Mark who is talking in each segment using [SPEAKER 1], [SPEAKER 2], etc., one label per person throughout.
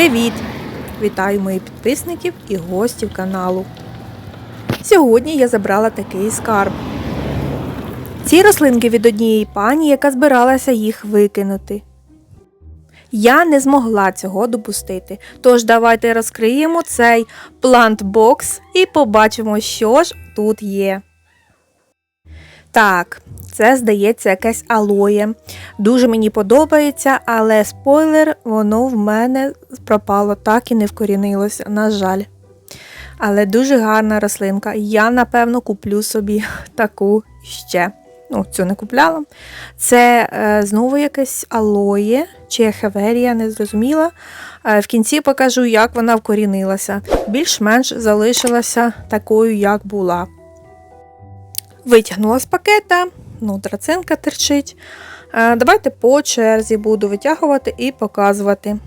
[SPEAKER 1] Привіт! Вітаю моїх підписників і гостів каналу. Сьогодні я забрала такий скарб. Ці рослинки від однієї пані, яка збиралася їх викинути. Я не змогла цього допустити. Тож давайте розкриємо цей плантбокс і побачимо, що ж тут є. Так, це здається якесь алоє. Дуже мені подобається, але спойлер, воно в мене пропало, так і не вкорінилося, на жаль. Але дуже гарна рослинка. Я, напевно, куплю собі таку ще. Ну, цю не купляла. Це е, знову якесь алоє чи ехеверія, не зрозуміла. Е, в кінці покажу, як вона вкорінилася. Більш-менш залишилася такою, як була. Витягнула з пакета, ну, драцинка терчить. Е, Давайте по черзі буду витягувати і показувати.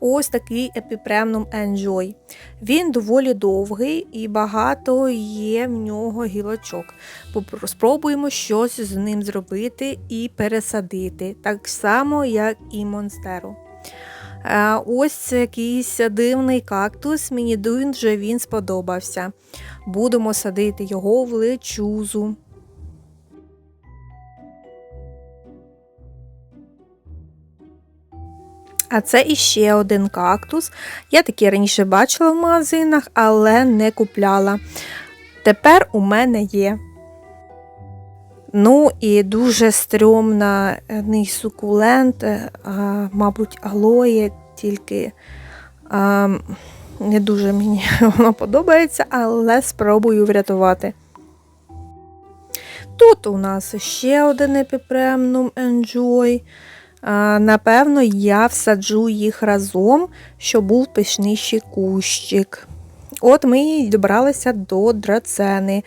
[SPEAKER 1] Ось такий епіпремнум Enjoy. Він доволі довгий і багато є в нього гілочок. Спробуємо щось з ним зробити і пересадити, так само, як і Монстеру. Е, Ось якийсь дивний кактус, мені дуже він сподобався. Будемо садити його в лечузу. А це іще один кактус. Я такі раніше бачила в магазинах, але не купляла. Тепер у мене є. Ну і дуже стрьомний сукулент, е, мабуть, алоє, тільки не дуже мені воно подобається, але спробую врятувати. Тут у нас ще один епіпремнум Enjoy. Напевно, я всаджу їх разом, щоб був пишніший кущик. От ми добралися до драцени.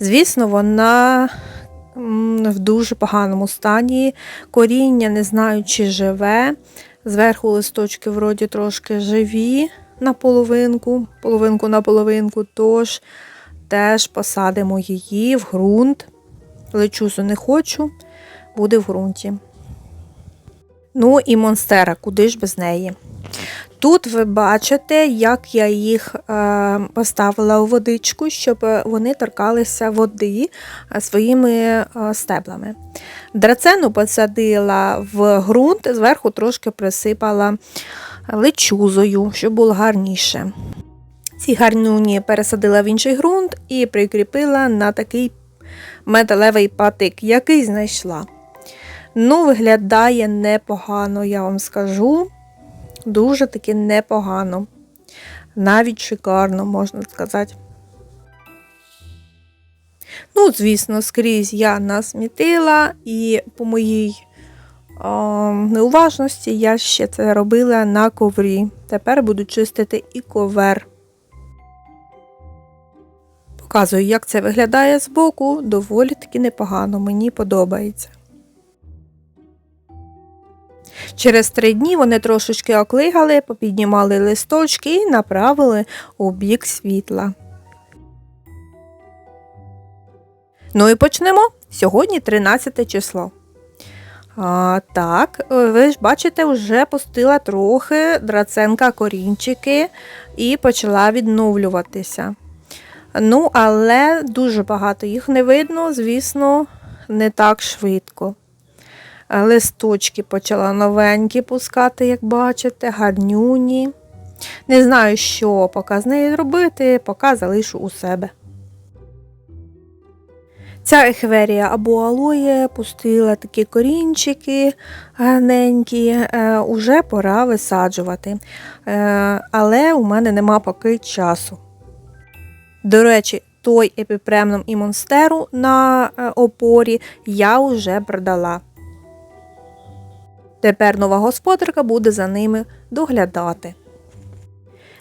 [SPEAKER 1] Звісно, вона в дуже поганому стані. Коріння не знаю, чи живе. Зверху листочки вроді трошки живі на половинку, половинку на половинку, тож теж посадимо її в ґрунт. Лечусу не хочу, буде в ґрунті. Ну і монстера, куди ж без неї. Тут ви бачите, як я їх е, поставила у водичку, щоб вони торкалися води е, своїми е, стеблами. Драцену посадила в ґрунт, зверху трошки присипала лечузою, щоб було гарніше. Ці гарнюні пересадила в інший ґрунт і прикріпила на такий металевий патик, який знайшла. Ну, виглядає непогано, я вам скажу. Дуже таки непогано. Навіть шикарно, можна сказати. Ну, звісно, скрізь я насмітила, і по моїй о, неуважності я ще це робила на коврі. Тепер буду чистити і ковер. Показую, як це виглядає збоку. Доволі таки непогано, мені подобається. Через три дні вони трошечки оклигали, попіднімали листочки і направили у бік світла. Ну і почнемо. Сьогодні 13 число. А, так, ви ж бачите, вже пустила трохи драценка корінчики і почала відновлюватися. Ну, але дуже багато їх не видно, звісно, не так швидко. Листочки почала новенькі пускати, як бачите, гарнюні. Не знаю, що поки з нею робити, поки залишу у себе. Ця ехверія або алоє пустила такі корінчики гарненькі, е, уже пора висаджувати. Е, але у мене нема поки часу. До речі, той епіпремном і монстеру на е, опорі я вже продала. Тепер нова господарка буде за ними доглядати.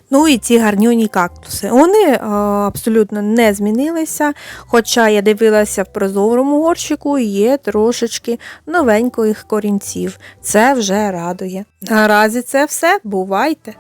[SPEAKER 1] Ну і ці гарнюні кактуси. Вони е, абсолютно не змінилися, хоча я дивилася в прозорому горщику, є трошечки новеньких корінців. Це вже радує. Наразі це все. Бувайте!